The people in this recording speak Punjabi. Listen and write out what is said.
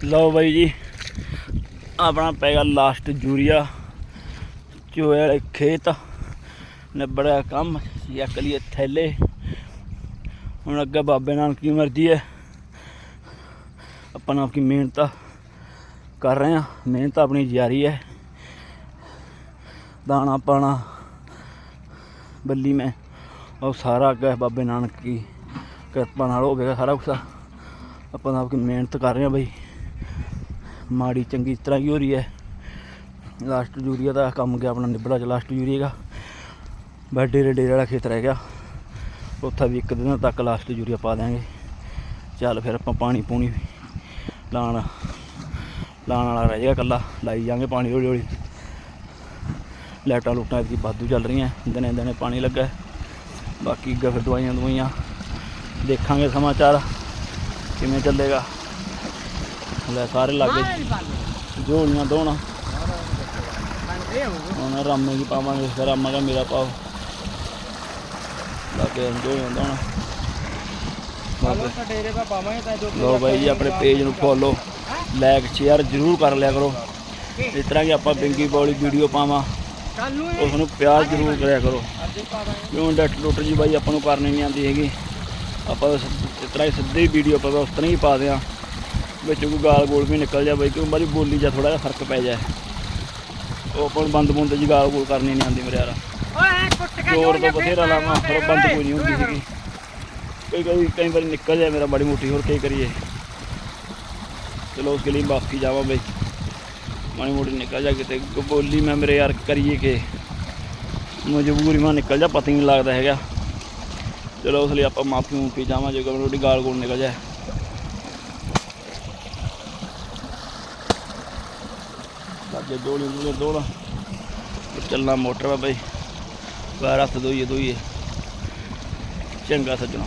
ਲਓ ਬਾਈ ਜੀ, ਆਪਣਾ ਪੈਗਾ ਲਾਸਟ ਯੂਰੀਆ। ਚੋਏ ਵਾਲੇ ਖੇਤ ਨਿਬੜਿਆ ਕੰਮ ਇੱਕ ਲਈ ਥੈਲੇ। ਹੁਣ ਅੱਗੇ ਬਾਬੇ ਨਾਲ ਕੀ ਮਰਜ਼ੀ ਹੈ। ਆਪਾਂ ਆਪ ਕੀ ਮਿਹਨਤ ਕਰ ਰਹੇ ਹਾਂ। ਮਿਹਨਤ ਆਪਣੀ ਜਾਰੀ ਹੈ। ਦਾਣਾ ਪਾਣਾ, ਬੱਲੀ ਮੈਂ, ਉਹ ਸਾਰਾ ਅੱਗੇ ਬਾਬੇ ਨਾਨਕ ਕੀ ਕਿਰਪਾ ਨਾਲ ਹੋ ਗਿਆ ਸਾਰਾ ਕੁਛ। ਆਪਾਂ ਆਪ ਕੀ ਮਿਹਨਤ ਕਰ ਰਹੇ ਹਾਂ ਬਈ। ਮਾੜੀ ਚੰਗੀ ਤਰ੍ਹਾਂ ਹੀ ਹੋ ਰਹੀ ਹੈ। ਲਾਸਟ ਯੂਰੀਆ ਦਾ ਕੰਮ ਗਿਆ ਆਪਣਾ ਨਿਬੜਾ ਚ ਲਾਸਟ ਯੂਰੀਆ ਦਾ। ਬਸ ਡੇਰੇ ਡੇਰੇ ਵਾਲਾ ਖੇਤ ਰਹਿ ਗਿਆ। ਉੱਥੇ ਵੀ ਇੱਕ ਦਿਨ ਤੱਕ ਲਾਸਟ ਯੂਰੀਆ ਪਾ ਦਿਆਂਗੇ। ਚੱਲ ਫਿਰ ਆਪਾਂ ਪਾਣੀ ਪੂਣੀ ਲਾਣ ਲਾਣ ਵਾਲਾ ਰਹਿ ਜਾਏਗਾ ਕੱਲਾ ਲਾਈ ਜਾਾਂਗੇ ਪਾਣੀ ਹੌਲੀ ਹੌਲੀ। ਲਾਈਟਾਂ ਲੂਟਾਂ ਦੀ ਵਾਧੂ ਚੱਲ ਰਹੀਆਂ, ਦਿਨੇ ਦਿਨੇ ਪਾਣੀ ਲੱਗਾ। ਬਾਕੀ ਅੱਗੇ ਫਿਰ ਦਵਾਈਆਂ ਦਵਾਈਆਂ ਦੇਖਾਂਗੇ ਸਮਾਚਾਰ ਕਿਵੇਂ ਚੱਲੇਗਾ। ਲੈ ਸਾਰੇ ਲਾਗੇ। ਝੋਲੀਆਂ ਦੋਣਾ। ਹੁਣ ਰਾਮੇ ਦੀ ਪਾਵਾਂਗੇ? ਫਿਰ ਰਾਮਾ ਦਾ ਮੇਰਾ ਪਾਓ। ਲਾਗੇ ਝੋਲੀਆਂ ਦੋਣਾ। ਲੋ ਬਾਈ ਜੀ ਆਪਣੇ ਪੇਜ ਨੂੰ ਫੋਲੋ ਲਾਈਕ ਸ਼ੇਅਰ ਜਰੂਰ ਕਰ ਲਿਆ ਕਰੋ। ਇਸ ਤਰ੍ਹਾਂ ਕਿ ਆਪਾਂ ਬਿੰਗੀ ਬੋਲੀ ਵੀਡੀਓ ਪਾਵਾਂ। ਉਸ ਨੂੰ ਪਿਆਰ ਜਰੂਰ ਕਰਿਆ ਕਰੋ। ਅੱਜ ਹੀ ਪਾਵਾਂਗੇ। ਕਿਉਂ ਡੱਟ ਲੁੱਟ ਜੀ ਬਾਈ ਆਪਾਂ ਨੂੰ ਕਰਨੀ ਨਹੀਂ ਆਉਂਦੀ ਹੈਗੀ। ਆਪਾਂ ਇਸ ਤਰ੍ਹਾਂ ਹੀ ਸਿੱਧੀ ਵੀਡੀਓ ਆਪਾਂ ਉਸ ਤਰ੍ਹਾਂ ਹੀ ਪਾ ਦਿਆਂ। ਵਿੱਚ ਕੋਈ ਗਾਲ ਗੋਲ ਵੀ ਨਿਕਲ ਜਾ ਬਾਈ ਕਿਉਂ ਬਾਰੀ ਬੋਲੀ ਜਾਂ ਥੋੜਾ ਜਿਹਾ ਫ਼ਰਕ ਪੈ ਜਾਏ। ਉਹ ਆਪਾਂ ਬੰਦ ਬੁੰਦ ਜੀ ਗਾਲ ਗੋਲ ਕਰਨੀ ਨਹੀਂ ਆਉਂਦੀ ਮੇਰੇ ਯਾਰ। ਓਏ ਕੁੱਟ ਕੇ ਜ਼ੋਰ ਤਾਂ ਬਥੇਰਾ ਲਾਵਾਂ ਉਹ ਬੰਦ ਕੋਈ ਨਹੀਂ ਹੁੰਦੀ ਸੀਗੀ। ਕਈ ਕਈ ਕਈ ਵਾਰੀ ਨਿਕਲ ਜਾਏ ਮੇਰਾ ਬੜੀ ਮੋਟੀ ਹੋਰ ਕੀ ਕਰੀਏ। ਚਲੋ ਉਸ ਲਈ ਮਾਫੀ ਜਾਵਾਂ ਬਈ। ਮਾੜੀ ਮੋਟੀ ਨਿਕਲ ਜਾ ਕਿਤੇ ਬੋਲੀ ਮੈਂ ਮੇਰੇ ਯਾਰ ਕਰੀਏ ਕਿ? ਮਜਬੂਰੀ ਮੈਂ ਨਿਕਲ ਜਾ ਪਤਾ ਨਹੀਂ ਲੱਗਦਾ ਹੈਗਾ। ਚਲੋ ਉਸ ਲਈ ਆਪਾਂ ਮਾਫੀ ਮੂਫੀ ਜਾਵਾਂ ਜੇ ਕੋਈ ਗਾਲ ਗੋਲ ਨਿਕਲ ਜਾਏ। ਲੱਗੇ ਦੋਲੀ ਦੋਲੀ ਦੋਲਾ ਚੱਲਣਾ ਮੋਟਰ ਵਾ ਬਈ। ਬਾਹਰ ਹੱਥ ਦੋਈਏ ਦੋਈਏ। ਚੰਗਾ ਸੱਜਣਾ।